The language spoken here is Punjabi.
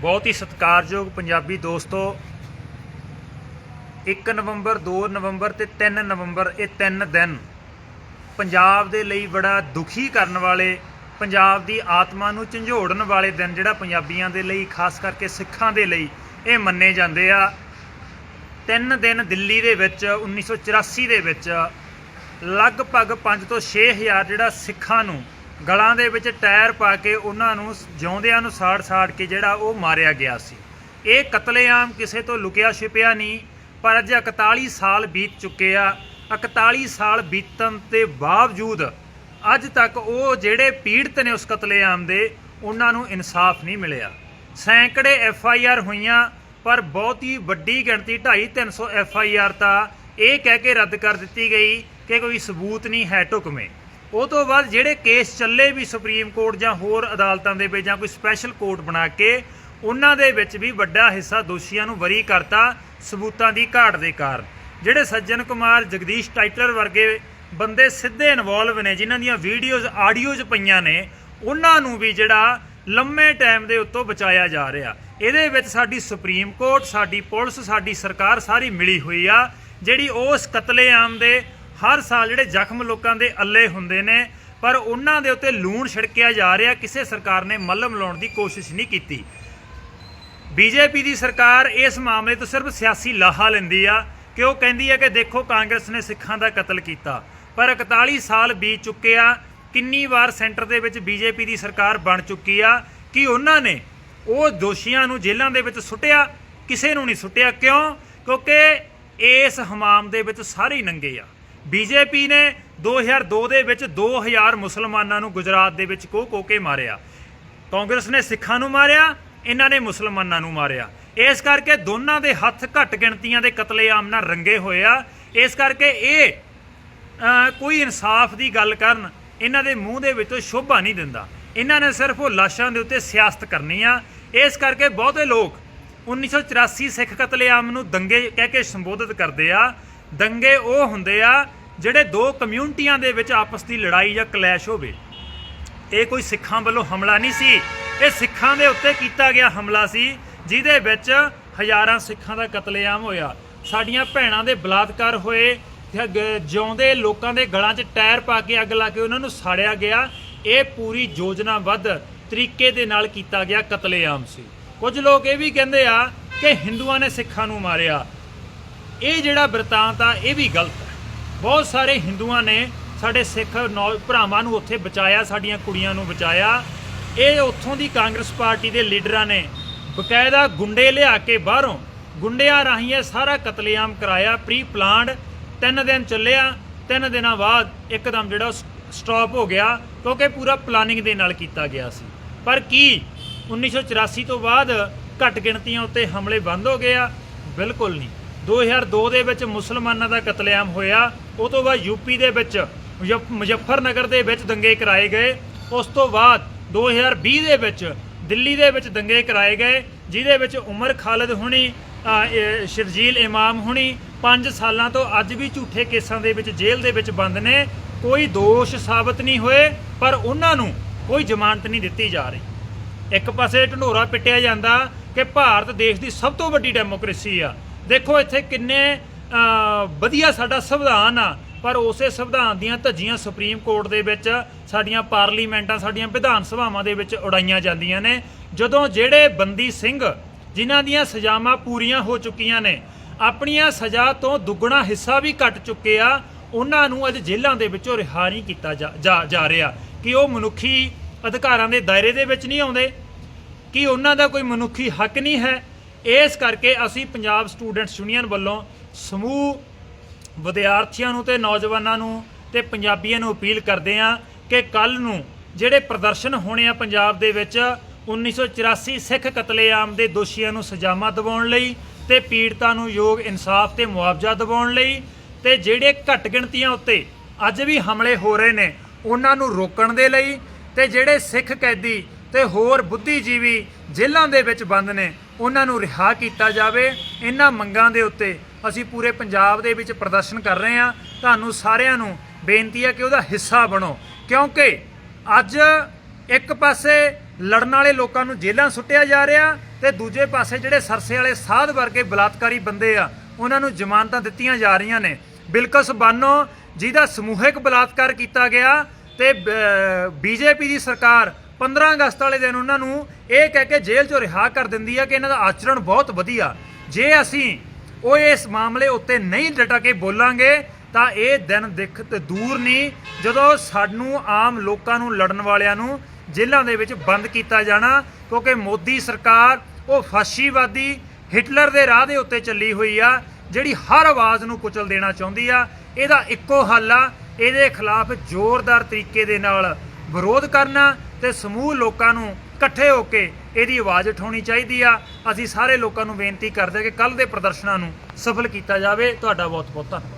ਬਹੁਤ ਹੀ ਸਤਿਕਾਰਯੋਗ ਪੰਜਾਬੀ ਦੋਸਤੋ। 1 ਨਵੰਬਰ 2 ਨਵੰਬਰ ਤੇ 3 ਨਵੰਬਰ, ਇਹ ਤਿੰਨ ਦਿਨ ਪੰਜਾਬ ਦੇ ਲਈ ਬੜਾ ਦੁਖੀ ਕਰਨ ਵਾਲੇ, ਪੰਜਾਬ ਦੀ ਆਤਮਾ ਨੂੰ ਝੰਜੋੜਨ ਵਾਲੇ ਦਿਨ ਜਿਹੜਾ ਪੰਜਾਬੀਆਂ ਦੇ ਲਈ, ਖਾਸ ਕਰਕੇ ਸਿੱਖਾਂ ਦੇ ਲਈ ਇਹ ਮੰਨੇ ਜਾਂਦੇ ਆ। ਤਿੰਨ ਦਿਨ ਦਿੱਲੀ ਦੇ ਵਿੱਚ 1984 ਦੇ ਵਿੱਚ ਲਗਭਗ 5 ਤੋਂ 6000 ਜਿਹੜਾ ਸਿੱਖਾਂ ਨੂੰ ਗਲਾਂ ਦੇ ਵਿੱਚ ਟਾਇਰ ਪਾ ਕੇ ਉਹਨਾਂ ਨੂੰ ਜਿਉਂਦਿਆਂ ਨੂੰ ਸਾੜ-ਸਾੜ ਕੇ ਜਿਹੜਾ ਉਹ ਮਾਰਿਆ ਗਿਆ ਸੀ। ਇਹ ਕਤਲੇਆਮ ਕਿਸੇ ਤੋਂ ਲੁਕਿਆ ਛਿਪਿਆ ਨਹੀਂ, ਪਰ ਅੱਜ 41 ਸਾਲ ਬੀਤ ਚੁੱਕੇ ਆ। 41 ਸਾਲ ਬੀਤਣ ਦੇ ਬਾਵਜੂਦ ਅੱਜ ਤੱਕ ਉਹ ਜਿਹੜੇ ਪੀੜਤ ਨੇ ਉਸ ਕਤਲੇਆਮ ਦੇ, ਉਹਨਾਂ ਨੂੰ ਇਨਸਾਫ ਨਹੀਂ ਮਿਲਿਆ। ਸੈਂਕੜੇ ਐਫ ਆਈ ਆਰ ਹੋਈਆਂ, ਪਰ ਬਹੁਤ ਹੀ ਵੱਡੀ ਗਿਣਤੀ 2.5 300 ਐਫ ਆਈ ਆਰ ਤਾਂ ਇਹ ਕਹਿ ਕੇ ਰੱਦ ਕਰ ਦਿੱਤੀ ਗਈ ਕਿ ਕੋਈ ਸਬੂਤ ਨਹੀਂ ਹੈ ਢੁਕਵੇਂ। ਉਹ ਤੋਂ ਬਾਅਦ ਜਿਹੜੇ ਕੇਸ ਚੱਲੇ ਵੀ ਸੁਪਰੀਮ ਕੋਰਟ ਜਾਂ ਹੋਰ ਅਦਾਲਤਾਂ ਦੇ ਵਿੱਚ ਜਾਂ ਕੋਈ ਸਪੈਸ਼ਲ ਕੋਰਟ ਬਣਾ ਕੇ, ਉਹਨਾਂ ਦੇ ਵਿੱਚ ਵੀ ਵੱਡਾ ਹਿੱਸਾ ਦੋਸ਼ੀਆਂ ਨੂੰ ਵਰੀ ਕਰਤਾ ਸਬੂਤਾਂ ਦੀ ਘਾਟ ਦੇ ਕਾਰਨ। ਜਿਹੜੇ ਸੱਜਣ ਕੁਮਾਰ, ਜਗਦੀਸ਼ ਟਾਈਟਲਰ ਵਰਗੇ ਬੰਦੇ ਸਿੱਧੇ ਇਨਵੋਲਵ ਨੇ, ਜਿਨ੍ਹਾਂ ਦੀਆਂ ਵੀਡੀਓਜ਼ ਆਡੀਓਜ਼ ਪਈਆਂ ਨੇ, ਉਹਨਾਂ ਨੂੰ ਵੀ ਜਿਹੜਾ ਲੰਮੇ ਟਾਈਮ ਦੇ ਉੱਤੋਂ ਬਚਾਇਆ ਜਾ ਰਿਹਾ। ਇਹਦੇ ਵਿੱਚ ਸਾਡੀ ਸੁਪਰੀਮ ਕੋਰਟ ਸਾਡੀ ਪੁਲਿਸ, ਸਾਡੀ ਸਰਕਾਰ ਸਾਰੀ ਮਿਲੀ ਹੋਈ ਆ, ਜਿਹੜੀ ਉਸ ਕਤਲੇਆਮ ਦੇ ਹਰ ਸਾਲ ਜਿਹੜੇ ਜ਼ਖਮ ਲੋਕਾਂ ਦੇ ਅੱਲੇ ਹੁੰਦੇ ਨੇ, ਪਰ ਉਹਨਾਂ ਦੇ ਉੱਤੇ ਲੂਣ ਛਿੜਕਿਆ ਜਾ ਰਿਹਾ, ਕਿਸੇ ਸਰਕਾਰ ਨੇ ਮੱਲਮ ਲਾਉਣ ਦੀ ਕੋਸ਼ਿਸ਼ ਨਹੀਂ ਕੀਤੀ। ਬੀਜੇਪੀ ਦੀ ਸਰਕਾਰ ਇਸ ਮਾਮਲੇ ਤੋਂ ਸਿਰਫ ਸਿਆਸੀ ਲਾਹਾ ਲੈਂਦੀ ਆ ਕਿ ਉਹ ਕਹਿੰਦੀ ਹੈ ਕਿ ਦੇਖੋ ਕਾਂਗਰਸ ਨੇ ਸਿੱਖਾਂ ਦਾ ਕਤਲ ਕੀਤਾ। ਪਰ 41 ਸਾਲ ਬੀਤ ਚੁੱਕੇ ਆ, ਕਿੰਨੀ ਵਾਰ ਸੈਂਟਰ ਦੇ ਵਿੱਚ ਬੀਜੇਪੀ ਦੀ ਸਰਕਾਰ ਬਣ ਚੁੱਕੀ ਆ, ਕਿ ਉਹਨਾਂ ਨੇ ਉਹ ਦੋਸ਼ੀਆਂ ਨੂੰ ਜੇਲ੍ਹਾਂ ਦੇ ਵਿੱਚ ਸੁੱਟਿਆ? ਕਿਸੇ ਨੂੰ ਨਹੀਂ ਸੁੱਟਿਆ। ਕਿਉਂ? ਕਿਉਂਕਿ ਇਸ ਹਮਾਮ ਦੇ ਵਿੱਚ ਸਾਰੇ ਹੀ ਨੰਗੇ ਆ। ਬੀਜੇਪੀ ਨੇ 2002 ਦੇ ਵਿੱਚ 2000 ਮੁਸਲਮਾਨਾਂ ਨੂੰ ਗੁਜਰਾਤ ਦੇ ਵਿੱਚ ਕੋ ਕੋ ਕੇ ਮਾਰਿਆ। ਕਾਂਗਰਸ ਨੇ ਸਿੱਖਾਂ ਨੂੰ ਮਾਰਿਆ, ਇਹਨਾਂ ਨੇ ਮੁਸਲਮਾਨਾਂ ਨੂੰ ਮਾਰਿਆ। ਇਸ ਕਰਕੇ ਦੋਨਾਂ ਦੇ ਹੱਥ ਘੱਟ ਗਿਣਤੀਆਂ ਦੇ ਕਤਲੇਆਮ ਨਾਲ ਰੰਗੇ ਹੋਏ ਆ। ਇਸ ਕਰਕੇ ਇਹ ਕੋਈ ਇਨਸਾਫ ਦੀ ਗੱਲ ਕਰਨ, ਇਹਨਾਂ ਦੇ ਮੂੰਹ ਦੇ ਵਿੱਚੋਂ ਸ਼ੋਭਾ ਨਹੀਂ ਦਿੰਦਾ। ਇਹਨਾਂ ਨੇ ਸਿਰਫ ਉਹ ਲਾਸ਼ਾਂ ਦੇ ਉੱਤੇ ਸਿਆਸਤ ਕਰਨੀ ਆ। ਇਸ ਕਰਕੇ ਬਹੁਤੇ ਲੋਕ 1984 ਸਿੱਖ ਕਤਲੇਆਮ ਨੂੰ ਦੰਗੇ ਕਹਿ ਕੇ ਸੰਬੋਧਿਤ ਕਰਦੇ ਆ। ਦੰਗੇ ਉਹ ਹੁੰਦੇ ਆ ਜਿਹੜੇ ਦੋ ਕਮਿਊਨਿਟੀਆਂ ਦੇ ਵਿੱਚ ਆਪਸ ਦੀ ਲੜਾਈ ਜਾਂ ਕਲੈਸ਼ ਹੋਵੇ, ਇਹ ਕੋਈ ਸਿੱਖਾਂ ਵੱਲੋਂ ਹਮਲਾ ਨਹੀਂ ਸੀ। ਇਹ ਸਿੱਖਾਂ ਦੇ ਉੱਤੇ ਕੀਤਾ ਗਿਆ ਹਮਲਾ ਸੀ, ਜਿਹਦੇ ਵਿੱਚ ਹਜ਼ਾਰਾਂ ਸਿੱਖਾਂ ਦਾ ਕਤਲੇਆਮ ਹੋਇਆ। ਸਾਡੀਆਂ ਭੈਣਾਂ ਦੇ ਬਲਾਤਕਾਰ ਹੋਏ ਤੇ ਜਿਉਂਦੇ ਲੋਕਾਂ ਦੇ ਗਲਾਂ 'ਚ ਟਾਇਰ ਪਾ ਕੇ ਅੱਗ ਲਾ ਕੇ ਉਹਨਾਂ ਨੂੰ ਸਾੜਿਆ ਗਿਆ। ਇਹ ਪੂਰੀ ਯੋਜਨਾਬੱਧ ਤਰੀਕੇ ਦੇ ਨਾਲ ਕੀਤਾ ਗਿਆ ਕਤਲੇਆਮ ਸੀ। ਕੁਝ ਲੋਕ ਇਹ ਵੀ ਕਹਿੰਦੇ ਆ ਕਿ ਹਿੰਦੂਆਂ ਨੇ ਸਿੱਖਾਂ ਨੂੰ ਮਾਰਿਆ। ਇਹ ਜਿਹੜਾ ਬਿਰਤਾਂਤ ਆ, ਇਹ ਵੀ ਗਲਤ ਬਹੁਤ ਸਾਰੇ ਹਿੰਦੂਆਂ ਨੇ ਸਾਡੇ ਸਿੱਖ ਨੌ ਭਰਾਵਾਂ ਨੂੰ ਉੱਥੇ ਬਚਾਇਆ, ਸਾਡੀਆਂ ਕੁੜੀਆਂ ਨੂੰ ਬਚਾਇਆ। ਇਹ ਉੱਥੋਂ ਦੀ ਕਾਂਗਰਸ ਪਾਰਟੀ ਦੇ ਲੀਡਰਾਂ ਨੇ ਬਕਾਇਦਾ ਗੁੰਡੇ ਲਿਆ ਕੇ ਬਾਹਰੋਂ ਗੁੰਡਿਆਂ ਰਾਹੀਂ ਇਹ ਸਾਰਾ ਕਤਲੇਆਮ ਕਰਾਇਆ ਪ੍ਰੀ ਪਲਾਨਡ ਤਿੰਨ ਦਿਨ ਚੱਲਿਆ, ਤਿੰਨ ਦਿਨਾਂ ਬਾਅਦ ਇੱਕਦਮ ਜਿਹੜਾ ਸਟਾਪ ਹੋ ਗਿਆ, ਕਿਉਂਕਿ ਪੂਰਾ ਪਲਾਨਿੰਗ ਦੇ ਨਾਲ ਕੀਤਾ ਗਿਆ ਸੀ। ਪਰ ਕੀ 1984 ਤੋਂ ਬਾਅਦ ਘੱਟ ਗਿਣਤੀਆਂ ਉੱਤੇ ਹਮਲੇ ਬੰਦ ਹੋ ਗਏ ਆ? ਬਿਲਕੁਲ ਨਹੀਂ। 2002 ਦੇ ਵਿੱਚ ਮੁਸਲਮਾਨਾਂ ਦਾ ਕਤਲੇਆਮ ਹੋਇਆ ਉਹ ਤੋਂ ਬਾਅਦ ਯੂਪੀ ਦੇ ਵਿੱਚ, ਮੁਜ਼ੱਫ- ਮੁਜ਼ੱਫਰਨਗਰ ਦੇ ਵਿੱਚ ਦੰਗੇ ਕਰਾਏ ਗਏ। ਉਸ ਤੋਂ ਬਾਅਦ 2020 ਦੇ ਵਿੱਚ ਦਿੱਲੀ ਦੇ ਵਿੱਚ ਦੰਗੇ ਕਰਾਏ ਗਏ, ਜਿਹਦੇ ਵਿੱਚ ਉਮਰ ਖਾਲਦ ਹੁਣੀ ਸ਼ਰਜੀਲ ਇਮਾਮ ਹੁਣੀ 5 ਸਾਲਾਂ ਤੋਂ ਅੱਜ ਵੀ ਝੂਠੇ ਕੇਸਾਂ ਦੇ ਵਿੱਚ ਜੇਲ੍ਹ ਦੇ ਵਿੱਚ ਬੰਦ ਨੇ। ਕੋਈ ਦੋਸ਼ ਸਾਬਤ ਨਹੀਂ ਹੋਏ, ਪਰ ਉਹਨਾਂ ਨੂੰ ਕੋਈ ਜ਼ਮਾਨਤ ਨਹੀਂ ਦਿੱਤੀ ਜਾ ਰਹੀ। ਇੱਕ ਪਾਸੇ ਢੰਡੋਰਾ ਪਿੱਟਿਆ ਜਾਂਦਾ ਕਿ ਭਾਰਤ ਦੇਸ਼ ਦੀ ਸਭ ਤੋਂ ਵੱਡੀ ਡੈਮੋਕ੍ਰੇਸੀ ਆ। ਦੇਖੋ ਇੱਥੇ ਕਿੰਨੇ ਵਧੀਆ ਸਾਡਾ ਸੰਵਿਧਾਨ ਆ, ਪਰ ਉਸੇ ਸੰਵਿਧਾਨ ਦੀਆਂ ਧੱਜੀਆਂ ਸੁਪਰੀਮ ਕੋਰਟ ਦੇ ਵਿੱਚ, ਸਾਡੀਆਂ ਪਾਰਲੀਮੈਂਟਾਂ ਸਾਡੀਆਂ ਵਿਧਾਨ ਸਭਾਵਾਂ ਦੇ ਵਿੱਚ ਉਡਾਈਆਂ ਜਾਂਦੀਆਂ ਨੇ। ਜਦੋਂ ਜਿਹੜੇ ਬੰਦੀ ਸਿੰਘ, ਜਿਨ੍ਹਾਂ ਦੀਆਂ ਸਜ਼ਾਵਾਂ ਪੂਰੀਆਂ ਹੋ ਚੁੱਕੀਆਂ ਨੇ, ਆਪਣੀਆਂ ਸਜ਼ਾ ਤੋਂ ਦੁੱਗਣਾ ਹਿੱਸਾ ਵੀ ਕੱਟ ਚੁੱਕੇ ਆ, ਉਹਨਾਂ ਨੂੰ ਅੱਜ ਜੇਲ੍ਹਾਂ ਦੇ ਵਿੱਚੋਂ ਰਿਹਾ ਨਹੀਂ ਕੀਤਾ ਜਾ- ਜਾ ਜਾ ਰਿਹਾ। ਕਿ ਉਹ ਮਨੁੱਖੀ ਅਧਿਕਾਰਾਂ ਦੇ ਦਾਇਰੇ ਦੇ ਵਿੱਚ ਨਹੀਂ ਆਉਂਦੇ? ਕਿ ਉਹਨਾਂ ਦਾ ਕੋਈ ਮਨੁੱਖੀ ਹੱਕ ਨਹੀਂ ਹੈ? ਇਸ ਕਰਕੇ ਅਸੀਂ ਪੰਜਾਬ ਸਟੂਡੈਂਟਸ ਯੂਨੀਅਨ ਵੱਲੋਂ ਸਮੂਹ ਵਿਦਿਆਰਥੀਆਂ ਨੂੰ ਤੇ ਨੌਜਵਾਨਾਂ ਨੂੰ ਤੇ ਪੰਜਾਬੀਆਂ ਨੂੰ ਅਪੀਲ ਕਰਦੇ ਹਾਂ ਕਿ ਕੱਲ ਨੂੰ ਜਿਹੜੇ ਪ੍ਰਦਰਸ਼ਨ ਹੋਣੇ ਆ ਪੰਜਾਬ ਦੇ ਵਿੱਚ 1984 ਸਿੱਖ ਕਤਲੇਆਮ ਦੇ ਦੋਸ਼ੀਆਂ ਨੂੰ ਸਜ਼ਾਵਾਂ ਦਿਵਾਉਣ ਲਈ ਤੇ ਪੀੜਤਾਂ ਨੂੰ ਯੋਗ ਇਨਸਾਫ ਤੇ ਮੁਆਵਜ਼ਾ ਦਿਵਾਉਣ ਲਈ ਤੇ ਜਿਹੜੇ ਘੱਟ ਗਿਣਤੀਆਂ ਉੱਤੇ ਅੱਜ ਵੀ ਹਮਲੇ ਹੋ ਰਹੇ ਨੇ, ਉਹਨਾਂ ਨੂੰ ਰੋਕਣ ਦੇ ਲਈ ਤੇ ਜਿਹੜੇ ਸਿੱਖ ਕੈਦੀ ਤੇ ਹੋਰ ਬੁੱਧੀਜੀਵੀ ਜੇਲ੍ਹਾਂ ਦੇ ਵਿੱਚ ਬੰਦ ਨੇ। ਉਹਨਾਂ ਨੂੰ ਰਿਹਾ ਕੀਤਾ ਜਾਵੇ। ਇਹਨਾਂ ਮੰਗਾਂ ਦੇ ਉੱਤੇ ਅਸੀਂ ਪੂਰੇ ਪੰਜਾਬ ਦੇ ਵਿੱਚ ਪ੍ਰਦਰਸ਼ਨ ਕਰ ਰਹੇ ਹਾਂ। ਤੁਹਾਨੂੰ ਸਾਰਿਆਂ ਨੂੰ ਬੇਨਤੀ ਹੈ ਕਿ ਉਹਦਾ ਹਿੱਸਾ ਬਣੋ। ਕਿਉਂਕਿ ਅੱਜ ਇੱਕ ਪਾਸੇ ਲੜਨ ਵਾਲੇ ਲੋਕਾਂ ਨੂੰ ਜੇਲ੍ਹਾਂ ਸੁੱਟਿਆ ਜਾ ਰਿਹਾ ਤੇ ਦੂਜੇ ਪਾਸੇ ਜਿਹੜੇ ਸਰਸੇ ਵਾਲੇ ਸਾਧ ਵਰਗੇ ਬਲਾਤਕਾਰੀ ਬੰਦੇ ਆ, ਉਹਨਾਂ ਨੂੰ ਜ਼ਮਾਨਤਾਂ ਦਿੱਤੀਆਂ ਜਾ ਰਹੀਆਂ ਨੇ। ਬਿਲਕਸ ਬਾਨੋ ਜਿਹਦਾ ਸਮੂਹਿਕ ਬਲਾਤਕਾਰ ਕੀਤਾ ਗਿਆ ਤੇ ਬੀਜੇਪੀ ਦੀ ਸਰਕਾਰ 15 ਅਗਸਤ ਵਾਲੇ ਦਿਨ ਉਹਨਾਂ ਨੂੰ ਇਹ ਕਹਿ ਕੇ ਜੇਲ੍ਹ ਚੋਂ ਰਿਹਾ ਕਰ ਦਿੰਦੀ ਆ ਕਿ ਇਹਨਾਂ ਦਾ ਆਚਰਣ ਬਹੁਤ ਵਧੀਆ। ਜੇ ਅਸੀਂ ਉਹ ਇਸ ਮਾਮਲੇ ਉੱਤੇ ਨਹੀਂ ਡਟਾ ਕੇ ਬੋਲਾਂਗੇ, ਤਾਂ ਇਹ ਦਿਨ ਦਿਖ ਤੇ ਦੂਰ ਨਹੀਂ, ਜਦੋਂ ਸਾਨੂੰ ਆਮ ਲੋਕਾਂ ਨੂੰ ਲੜਨ ਵਾਲਿਆਂ ਨੂੰ ਜੇਲ੍ਹਾਂ ਦੇ ਵਿੱਚ ਬੰਦ ਕੀਤਾ ਜਾਣਾ, ਕਿਉਂਕਿ ਮੋਦੀ ਸਰਕਾਰ ਉਹ ਫਾਸ਼ੀਵਾਦੀ ਹਿਟਲਰ ਦੇ ਰਾਹ ਦੇ ਉੱਤੇ ਚੱਲੀ ਹੋਈ ਆ, ਜਿਹੜੀ ਹਰ ਆਵਾਜ਼ ਨੂੰ ਕੁਚਲ ਦੇਣਾ ਚਾਹੁੰਦੀ ਆ। ਇਹਦਾ ਇੱਕੋ ਹੱਲ ਆ, ਇਹਦੇ ਖਿਲਾਫ ਜ਼ੋਰਦਾਰ ਤਰੀਕੇ ਦੇ ਨਾਲ ਵਿਰੋਧ ਕਰਨਾ ਤੇ ਸਮੂਹ ਲੋਕਾਂ ਨੂੰ ਇਕੱਠੇ ਹੋ ਕੇ ਇਹਦੀ ਆਵਾਜ਼ ਉਠਾਉਣੀ ਚਾਹੀਦੀ ਆ। ਅਸੀਂ ਸਾਰੇ ਲੋਕਾਂ ਨੂੰ ਬੇਨਤੀ ਕਰਦੇ ਹਾਂ ਕਿ ਕੱਲ ਦੇ ਪ੍ਰਦਰਸ਼ਨਾਂ ਨੂੰ ਸਫਲ ਕੀਤਾ ਜਾਵੇ। ਤੁਹਾਡਾ ਬਹੁਤ ਬਹੁਤ ਧੰਨਵਾਦ।